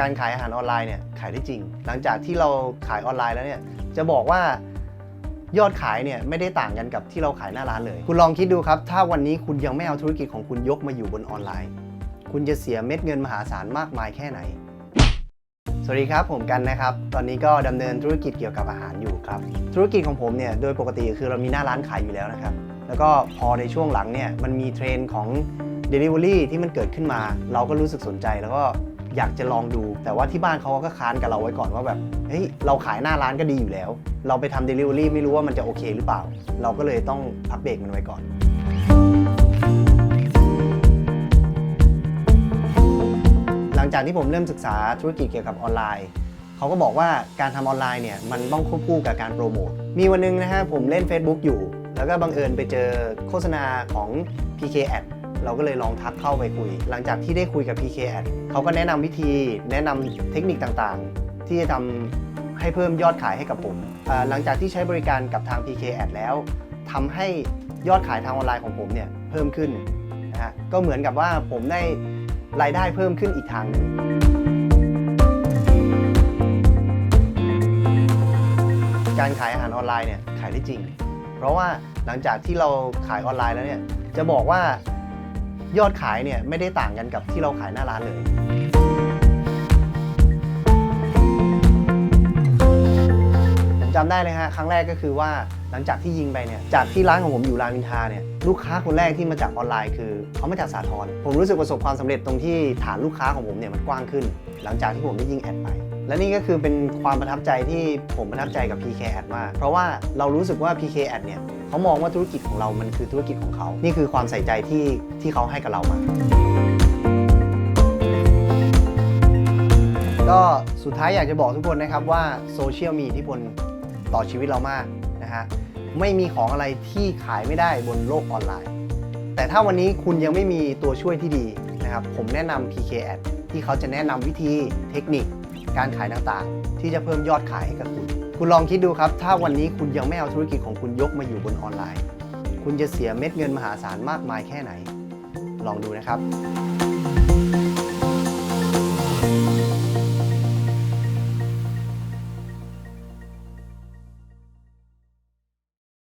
การขายอาหารออนไลน์เนี่ยขายได้จริง หลังจากที่เราขายออนไลน์แล้วเนี่ยจะบอกว่ายอดขายเนี่ยไม่ได้ต่างกันกับที่เราขายหน้าร้านเลย คุณลองคิดดูครับ ถ้าวันนี้คุณยังไม่เอาธุรกิจของคุณยกมาอยู่บนออนไลน์ คุณจะเสียเม็ดเงินมหาศาลมากมายแค่ไหน สวัสดีครับผมกันนะครับ ตอนนี้ก็ดำเนินธุรกิจเกี่ยวกับอาหารอยู่ครับ ธุรกิจของผมเนี่ยโดยปกติคือเรามีหน้าร้านขายอยู่แล้วนะครับ แล้วก็พอในช่วงหลังเนี่ยมันมีเทรนด์ของ Delivery ที่มันเกิดขึ้นมา เราก็รู้สึกสนใจแล้วก็ อยากจะลองดู แต่ว่าที่บ้านเขาก็ค้านกับเราไว้ก่อนว่าแบบเฮ้ยเราขายหน้าร้านก็ดีอยู่แล้ว เราไปทำ Delivery ไม่รู้ว่ามันจะโอเคหรือเปล่า เราก็เลยต้องพักเบรกมันไว้ก่อนหลังจากที่ผมเริ่มศึกษาธุรกิจเกี่ยวกับออนไลน์เขาก็บอกว่าการทำออนไลน์เนี่ยมันต้องควบคู่กับการโปรโมท มีวันหนึงนะฮะผมเล่น Facebook อยู่ แล้วก็บังเอิญไปเจอโฆษณาของ PK Ad เราก็เลยลองทักเข้าไปคุย หลังจากที่ได้คุยกับ PK Ad เขาก็แนะนำวิธีแนะนำเทคนิคต่างๆ ที่จะทำให้เพิ่มยอดขายให้กับผมหลังจากที่ใช้บริการกับทาง PK Ad แล้วทำให้ยอดขายทางออนไลน์ของผมเนี่ยเพิ่มขึ้นนะฮะก็เหมือนกับว่าผมได้รายได้เพิ่มขึ้นอีกทางหนึ่งการขายอาหารออนไลน์เนี่ยขายได้จริง เพราะว่าหลังจากที่เราขายออนไลน์แล้วเนี่ยจะบอกว่า ยอดขายเนี่ยไม่ได้ต่างกันกับที่เราขายหน้าร้านเลย ผมจำได้เลยฮะครั้งแรกก็คือว่าหลังจากที่ยิงไปเนี่ยจากที่ร้านของผมอยู่รามอินทราเนี่ยลูกค้าคนแรกที่มาจากออนไลน์คือเขามาจากสาทรผมรู้สึกประสบความสำเร็จตรงที่ฐานลูกค้าของผมเนี่ยมันกว้างขึ้น หลังจากที่ผมได้ยิงแอดไป และนี่ก็คือเป็นความประทับใจที่ผมประทับใจกับ PK Ad มาก เพราะว่าเรารู้สึกว่า PK Ad เนี่ยเขามองว่าธุรกิจของเรา มันคือธุรกิจของเขา นี่คือความใส่ใจที่ที่เขาให้กับเรามา ก็สุดท้ายอยากจะบอกทุกคนนะครับว่าโซเชียลมีอิทธิพลต่อชีวิตเรามากนะฮะ ไม่มีของอะไรที่ขายไม่ได้บนโลกออนไลน์ แต่ถ้าวันนี้คุณยังไม่มีตัวช่วยที่ดีนะครับ ผมแนะนำ PK Ad ที่เขาจะแนะนำวิธีเทคนิค การขายต่างๆ ที่จะเพิ่มยอดขายให้กับคุณ คุณลองคิดดูครับ ถ้าวันนี้คุณยังไม่เอาธุรกิจของคุณยกมาอยู่บนออนไลน์ คุณจะเสียเม็ดเงินมหาศาลมากมายแค่ไหน ลองดูนะครับ